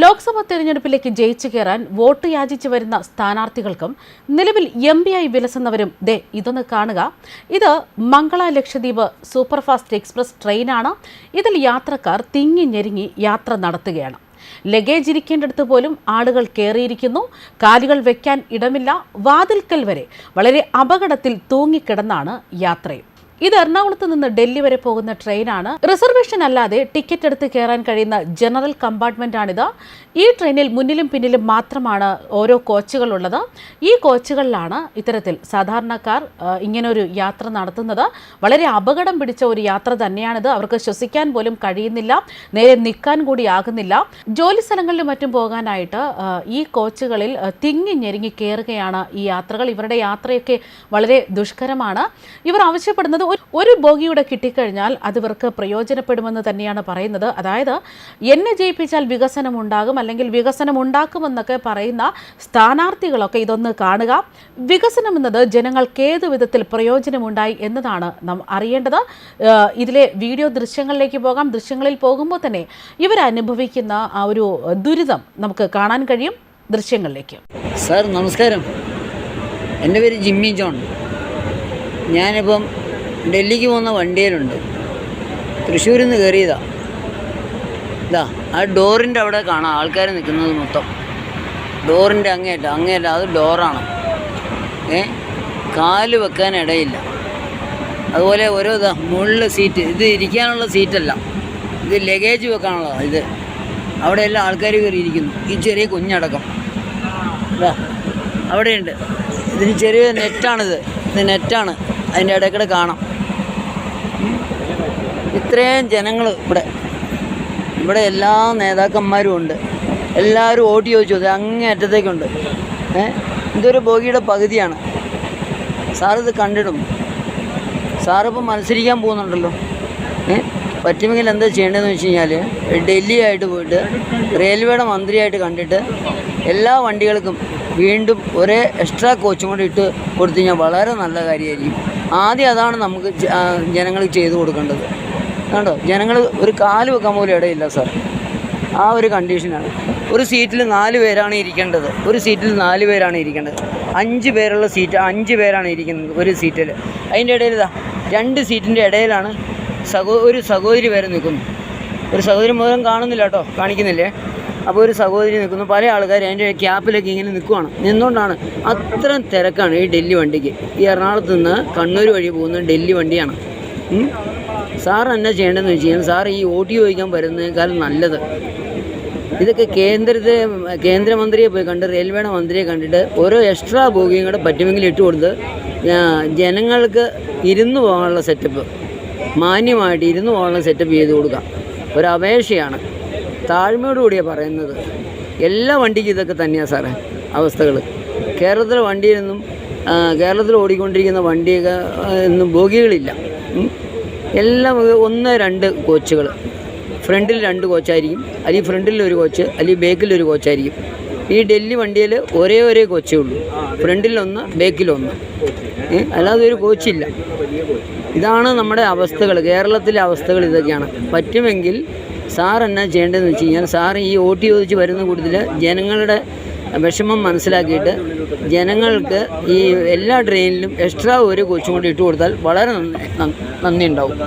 ലോക്സഭാ തെരഞ്ഞെടുപ്പിലേക്ക് ജയിച്ചു കയറാൻ വോട്ട് യാചിച്ചു വരുന്ന സ്ഥാനാർത്ഥികൾക്കും നിലവിൽ എം പി ആയി വിലസുന്നവരും ദേ ഇതൊന്ന് കാണുക. ഇത് മംഗള ലക്ഷദ്വീപ് സൂപ്പർഫാസ്റ്റ് എക്സ്പ്രസ് ട്രെയിനാണ്. ഇതിൽ യാത്രക്കാർ തിങ്ങി ഞെരുങ്ങി യാത്ര നടത്തുകയാണ്. ലഗേജ് ഇരിക്കേണ്ടടുത്ത് പോലും ആളുകൾ കയറിയിരിക്കുന്നു കാലുകൾ വെക്കാൻ ഇടമില്ല. വാതിൽക്കൽ വരെ വളരെ അപകടത്തിൽ തൂങ്ങിക്കിടന്നാണ് യാത്രയും. ഇത് എറണാകുളത്ത് നിന്ന് ഡൽഹി വരെ പോകുന്ന ട്രെയിനാണ്. റിസർവേഷൻ അല്ലാതെ ടിക്കറ്റ് എടുത്ത് കയറാൻ കഴിയുന്ന ജനറൽ കമ്പാർട്ട്മെന്റ് ആണിത് ഈ ട്രെയിനിൽ മുന്നിലും പിന്നിലും മാത്രമാണ് ഓരോ കോച്ചുകൾ ഉള്ളത് ഈ കോച്ചുകളിലാണ് ഇത്തരത്തിൽ സാധാരണക്കാർ ഇങ്ങനെ ഇങ്ങനൊരു യാത്ര നടത്തുന്നത്. വളരെ അപകടം പിടിച്ച ഒരു യാത്ര തന്നെയാണിത്. അവർക്ക് ശ്വസിക്കാൻ പോലും കഴിയുന്നില്ല നേരെ നിൽക്കാൻ കൂടി ആകുന്നില്ല. ജോലി സ്ഥലങ്ങളിലും മറ്റും പോകാനായിട്ട് ഈ കോച്ചുകളിൽ തിങ്ങി ഞെരുങ്ങി കയറുകയാണ് ഈ യാത്രകൾ. ഇവരുടെ യാത്രയൊക്കെ വളരെ ദുഷ്കരമാണ്. ഇവർ ആവശ്യപ്പെടുന്നത് ഒരു- ഒരു ബോഗിയുടെ കിട്ടിക്കഴിഞ്ഞാൽ അത് ഇവർക്ക് പ്രയോജനപ്പെടുമെന്ന് തന്നെയാണ് പറയുന്നത്. അതായത് എന്നെ ജയിപ്പിച്ചാൽ വികസനം ഉണ്ടാകും അല്ലെങ്കിൽ വികസനം ഉണ്ടാക്കുമെന്നൊക്കെ പറയുന്ന സ്ഥാനാർത്ഥികളൊക്കെ ഇതൊന്ന് കാണുക. വികസനം എന്നത് ജനങ്ങൾക്ക് ഏത് വിധത്തിൽ പ്രയോജനമുണ്ടായി എന്നതാണ് നാം അറിയേണ്ടത്. ഇതിലെ വീഡിയോ ദൃശ്യങ്ങളിലേക്ക് പോകാം. ദൃശ്യങ്ങളിൽ പോകുമ്പോൾ തന്നെ ഇവരനുഭവിക്കുന്ന ആ ഒരു ദുരിതം നമുക്ക് കാണാൻ കഴിയും ദൃശ്യങ്ങളിലേക്ക്. സാർ നമസ്കാരം. എന്റെ പേര് ജിമ്മി ജോൺ. ഞാനിപ്പം ഡൽഹിക്ക് പോകുന്ന വണ്ടിയിലുണ്ട് തൃശ്ശൂരിൽ നിന്ന് കയറിയതാ. ഇതാ ആ ഡോറിന്റെ അവിടെ കാണാം. ആൾക്കാർ നിൽക്കുന്നത് മൊത്തം. ഡോറിന്റെ അങ്ങേയല്ല അങ്ങേയല്ല അത് ഡോറാണ്. ഏ? കാൽ വെക്കാൻ ഇടയില്ല. അതുപോലെ ഓരോ ഇതാ മുകളിൽ സീറ്റ് ഇത് ഇരിക്കാനുള്ള സീറ്റല്ല ഇത് ലഗേജ് വെക്കാനുള്ളതാണ് ഇത്. അവിടെ എല്ലാം ആൾക്കാർ കയറിയിരിക്കുന്നു. ഈ ചെറിയ കുഞ്ഞടക്കം. ഇതാ അവിടെയുണ്ട്. ഇതിന് ചെറിയ നെറ്റാണിത് ഇത് നെറ്റാണ് അതിന്റെ ഇടയ്ക്കിടെ കാണാം. ഇത്രയും ജനങ്ങൾ ഇവിടെ. ഇവിടെ എല്ലാ നേതാക്കന്മാരും ഉണ്ട്. എല്ലാവരും ഓട്ടി ചോദിച്ചു. അത് അങ്ങേ അറ്റത്തേക്കുണ്ട്. ഏഹ് ഇതൊരു ബോഗിയുടെ പകുതിയാണ്. സാറിത് കണ്ടിടും. സാറിപ്പോൾ മത്സരിക്കാൻ പോകുന്നുണ്ടല്ലോ. ഏഹ് പറ്റുമെങ്കിൽ എന്താ ചെയ്യേണ്ടതെന്ന് വെച്ച് കഴിഞ്ഞാൽ ഡൽഹി ആയിട്ട് പോയിട്ട് റെയിൽവേയുടെ മന്ത്രിയായിട്ട് കണ്ടിട്ട് എല്ലാ വണ്ടികൾക്കും വീണ്ടും ഒരേ എക്സ്ട്രാ കോച്ചും കൂടി ഇട്ട് കൊടുത്തു കഴിഞ്ഞാൽ വളരെ നല്ല കാര്യമായിരിക്കും. ആദ്യം അതാണ് നമുക്ക് ജനങ്ങൾക്ക് ചെയ്തു കൊടുക്കേണ്ടത്. കണ്ടോ? ജനങ്ങൾ ഒരു കാൽ വെക്കാൻ പോലും ഇടയില്ല സാർ ആ ഒരു കണ്ടീഷനാണ് ഒരു സീറ്റിൽ നാല് പേരാണ് ഇരിക്കേണ്ടത്. ഒരു സീറ്റിൽ നാല് പേരാണ് ഇരിക്കേണ്ടത്. അഞ്ച് പേരുള്ള സീറ്റ് അഞ്ച് പേരാണ് ഇരിക്കുന്നത് ഒരു സീറ്റിൽ അതിന്റെ ഇടയിൽ ഇതാ രണ്ട് സീറ്റിന്റെ ഇടയിലാണ് സഹോ ഒരു സഹോദരി വരെ നിൽക്കുന്നു. ഒരു സഹോദരി മുഖം കാണുന്നില്ല കേട്ടോ കാണിക്കുന്നില്ലേ? അപ്പോൾ ഒരു സഹോദരി നിൽക്കുന്നു. പല ആൾക്കാർ അതിന്റെ ക്യാപ്പിലൊക്കെ ഇങ്ങനെ നിൽക്കുവാണ്. നിന്നുകൊണ്ടാണ് അത്രയും തിരക്കാണ് ഈ ഡൽഹി വണ്ടിക്ക്. ഈ എറണാകുളത്ത് നിന്ന് കണ്ണൂർ വഴി പോകുന്ന ഡൽഹി വണ്ടിയാണ്. സാർ എന്നാ ചെയ്യേണ്ടതെന്ന് വെച്ച് കഴിഞ്ഞാൽ സാർ ഈ ഓട്ടി ചോദിക്കാൻ വരുന്നതിനേക്കാളും നല്ലത്. ഇതൊക്കെ കേന്ദ്രത്തെ കേന്ദ്രമന്ത്രിയെ പോയി കണ്ട് റെയിൽവേയുടെ മന്ത്രിയെ കണ്ടിട്ട് ഓരോ എക്സ്ട്രാ ബോഗിയും കൂടെ പറ്റുമെങ്കിൽ ഇട്ട് കൊടുത്ത് ജനങ്ങൾക്ക് ഇരുന്ന് പോകാനുള്ള സെറ്റപ്പ് മാന്യമായിട്ട് ഇരുന്ന് പോകാനുള്ള സെറ്റപ്പ് ചെയ്ത് കൊടുക്കാം ഒരു അപേക്ഷയാണ്. താഴ്മയോടുകൂടിയാണ് പറയുന്നത്. എല്ലാ വണ്ടിക്കും ഇതൊക്കെ തന്നെയാണ് സാറേ അവസ്ഥകൾ കേരളത്തിലെ വണ്ടിയിൽ നിന്നും കേരളത്തിൽ ഓടിക്കൊണ്ടിരിക്കുന്ന വണ്ടിയൊക്കെ ആ, ഒന്നും ബോഗികളില്ല. എല്ലാം ഒന്ന് രണ്ട് കോച്ചുകൾ. ഫ്രണ്ടിൽ രണ്ട് കോച്ചായിരിക്കും. അല്ലെങ്കിൽ ഫ്രണ്ടിൽ ഒരു കോച്ച് അല്ലെങ്കിൽ ബാക്കിൽ ഒരു കോച്ചായിരിക്കും. ഈ ഡൽഹി വണ്ടിയിൽ ഒരേ ഒരേ കോച്ചേ ഉള്ളൂ. ഫ്രണ്ടിലൊന്ന് ബാക്കിലൊന്ന് അല്ലാതെ ഒരു കോച്ചില്ല. ഇതാണ് നമ്മുടെ അവസ്ഥകൾ. കേരളത്തിലെ അവസ്ഥകൾ ഇതൊക്കെയാണ്. പറ്റുമെങ്കിൽ സാർ എന്നാ ചെയ്യേണ്ടതെന്ന് വെച്ച് കഴിഞ്ഞാൽ സാർ ഈ ഓ ടി ചോദിച്ച് വരുന്ന കൂട്ടത്തിൽ ജനങ്ങളുടെ വിഷമം മനസ്സിലാക്കിയിട്ട് ജനങ്ങൾക്ക് ഈ എല്ലാ ട്രെയിനിലും എക്സ്ട്രാ ഒരു കോച്ചും കൂടി ഇട്ട് കൊടുത്താൽ വളരെ നന്ദി നന്ദി ഉണ്ടാവും.